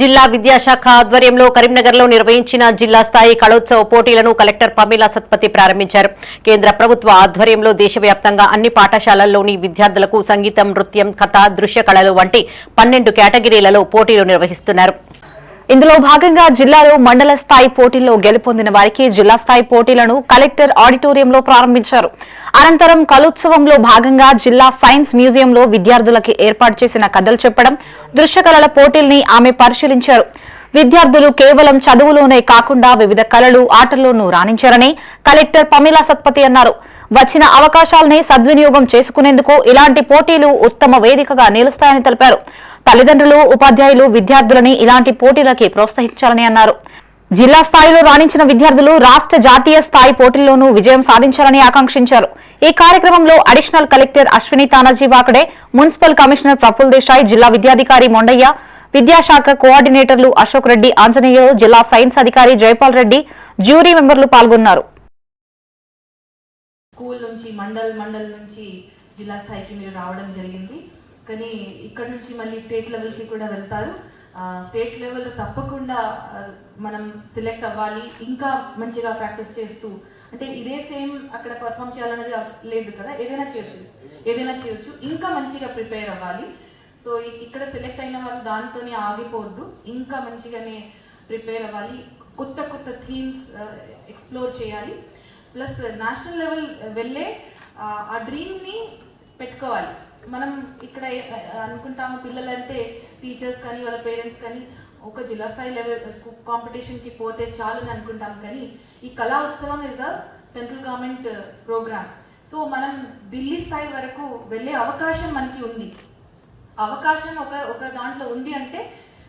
జిల్లా విద్యాశాఖ ఆధ్వర్యంలో కరీంనగర్లో నిర్వహించిన జిల్లా స్థాయి కళోత్సవ పోటీలను కలెక్టర్ పమీలా సత్పతి ప్రారంభించారు. కేంద్ర ప్రభుత్వ ఆధ్వర్యంలో దేశవ్యాప్తంగా అన్ని పాఠశాలల్లోని విద్యార్థులకు సంగీతం నృత్యం కథ దృశ్య కళలు వంటి పన్నెండు కేటగిరీలలో పోటీలు నిర్వహిస్తున్నారు. ఇందులో భాగంగా జిల్లాలో మండల స్థాయి పోటీల్లో గెలుపొందిన వారికి జిల్లా స్థాయి పోటీలను కలెక్టర్ ఆడిటోరియంలో ప్రారంభించారు. అనంతరం కలోత్సవంలో భాగంగా జిల్లా సైన్స్ మ్యూజియంలో విద్యార్థులకి ఏర్పాటు చేసిన కథలు చెప్పడం దృశ్యకళల పోటీల్ని ఆమె పరిశీలించారు. విద్యార్థులు కేవలం చదువులోనే కాకుండా వివిధ కళలు ఆటల్లోనూ రాణించారని కలెక్టర్ పమిలా సత్పతి అన్నారు. వచ్చిన అవకాశాలని సద్వినియోగం చేసుకునేందుకు ఇలాంటి పోటీలు ఉత్తమ వేదికగా నిలుస్తాయని తెలిపారు. తల్లిదండ్రులు ఉపాధ్యాయులు విద్యార్థులని ఇలాంటి పోటీలకి ప్రోత్సహించాలని అన్నారు. జిల్లా స్థాయిలో రాణించిన విద్యార్థులు రాష్ట్ర జాతీయ స్థాయి పోటీల్లోనూ విజయం సాధించాలని ఆకాంక్షించారు. ఈ కార్యక్రమంలో additional collector Ashwini Tanaji Wakade municipal commissioner Praful Desai జిల్లా విద్యాధికారి మొండయ్య విద్యాశాఖ కోఆర్డినేటర్లు అశోక్ రెడ్డి ఆంజనేయులు జిల్లా సైన్స్ అధికారి జయపాల్ రెడ్డి జ్యూరీ మెంబర్లు పాల్గొన్నారు. మండల్ మండల్ నుంచి జిల్లా స్థాయికి మీరు రావడం జరిగింది. కానీ ఇక్కడ నుంచి మళ్ళీ స్టేట్ లెవెల్కి కూడా వెళ్తారు. స్టేట్ లెవెల్ తప్పకుండా మనం సెలెక్ట్ అవ్వాలి ఇంకా మంచిగా ప్రాక్టీస్ చేస్తూ అంటే ఇదే సేమ్ అక్కడ పర్ఫామ్ చేయాలనేది లేదు కదా ఏదైనా చేయొచ్చు ఏదైనా చేయొచ్చు ఇంకా మంచిగా ప్రిపేర్ అవ్వాలి. సో ఇక్కడ సెలెక్ట్ అయిన వాళ్ళు దాంతోనే ఆగిపోవద్దు ఇంకా మంచిగానే ప్రిపేర్ అవ్వాలి కొత్త కొత్త థీమ్స్ ఎక్స్ప్లోర్ చేయాలి. ప్లస్ నేషనల్ లెవెల్ వెళ్ళే ఆ, డ్రీమ్ని పెట్టుకోవాలి. మనం ఇక్కడ అనుకుంటాము పిల్లలంటే టీచర్స్ కానీ వాళ్ళ పేరెంట్స్ కానీ ఒక జిల్లా స్థాయి లెవెల్ కాంపిటీషన్కి పోతే చాలు అని అనుకుంటాం. కానీ ఈ Kala Utsavam is a central government program so మనం ఢిల్లీ స్థాయి వరకు వెళ్ళే అవకాశం మనకి ఉంది. అవకాశం ఒక ఒక దాంట్లో ఉంది అంటే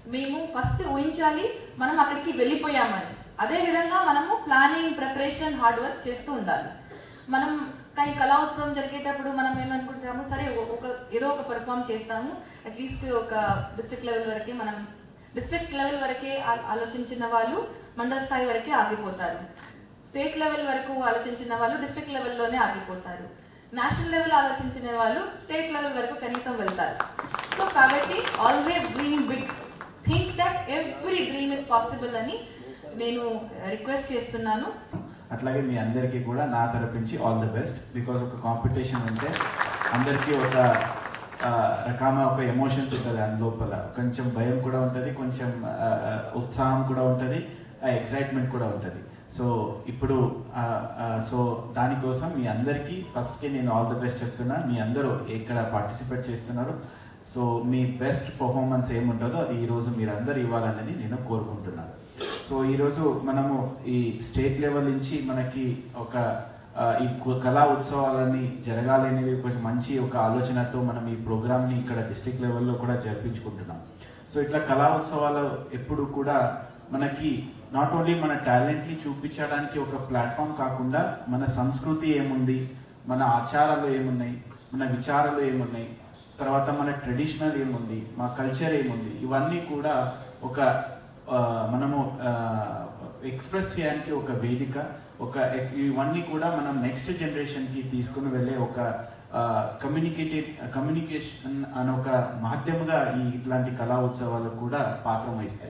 మేము ఫస్ట్ ఊహించాలి మనం అక్కడికి వెళ్ళిపోయామని. అదే విధంగా మనము ప్లానింగ్ ప్రిపరేషన్ హార్డ్ వర్క్ చేస్తూ ఉండాలి. మనం కానీ కళా ఉత్సవం జరిగేటప్పుడు మనం ఏమనుకుంటాము సరే ఒ- ఒక ఏదో ఒక పర్ఫామ్ చేస్తాము. అట్లీస్ట్ ఒక డిస్ట్రిక్ట్ లెవెల్ వరకే మనం డిస్ట్రిక్ట్ లెవెల్ వరకే ఆలోచించిన వాళ్ళు మండల స్థాయి వరకే ఆగిపోతారు. స్టేట్ లెవెల్ వరకు ఆలోచించిన వాళ్ళు డిస్ట్రిక్ట్ లెవెల్లోనే ఆగిపోతారు. నేషనల్ లెవెల్ ఆలోచించిన వాళ్ళు స్టేట్ లెవెల్ వరకు కనీసం వెళ్తారు. సో కాబట్టి always dream big think that every dream is possible అని నేను రిక్వెస్ట్ చేస్తున్నాను. అట్లాగే మీ అందరికీ కూడా నా తరపు నుంచి ఆల్ ది బెస్ట్ బికాజ్ ఒక కాంపిటీషన్ ఉంటే అందరికీ ఒక రకమైన ఒక ఎమోషన్స్ ఉంటుంది దాని లోపల. కొంచెం భయం కూడా ఉంటుంది కొంచెం ఉత్సాహం కూడా ఉంటుంది ఎక్సైట్మెంట్ కూడా ఉంటుంది. సో ఇప్పుడు సో దానికోసం మీ అందరికీ ఫస్ట్కి నేను ఆల్ ది బెస్ట్ చెప్తున్నా. మీ అందరూ ఇక్కడ పార్టిసిపేట్ చేస్తున్నారు? సో మీ బెస్ట్ పర్ఫార్మెన్స్ ఏముంటుందో అది ఈరోజు మీరందరూ ఇవ్వాలనేది నేను కోరుకుంటున్నాను. సో ఈరోజు మనము ఈ స్టేట్ లెవెల్ నుంచి మనకి ఒక ఈ కళా ఉత్సవాలన్నీ జరగాలి అనేది కొంచెం మంచి ఒక ఆలోచనతో మనం ఈ ప్రోగ్రామ్ని ఇక్కడ డిస్టిక్ లెవెల్లో కూడా జరిపించుకుంటున్నాం. సో ఇట్లా కళా ఉత్సవాలు ఎప్పుడు కూడా మనకి నాట్ ఓన్లీ మన టాలెంట్ని చూపించడానికి ఒక ప్లాట్ఫామ్ కాకుండా మన సంస్కృతి ఏముంది మన ఆచారాలు ఏమున్నాయి మన విచారాలు ఏమున్నాయి తర్వాత మన ట్రెడిషనల్ ఏముంది మా కల్చర్ ఏముంది ఇవన్నీ కూడా ఒక మనము ఎక్స్ప్రెస్ చేయడానికి ఒక వేదిక ఒక ఇవన్నీ కూడా మనం నెక్స్ట్ జనరేషన్కి తీసుకుని వెళ్ళే ఒక కమ్యూనికేటెడ్ కమ్యూనికేషన్ అనే ఒక మాధ్యముగా ఈ ఇట్లాంటి కళా ఉత్సవాలు కూడా పాత్ర వహిస్తాయి.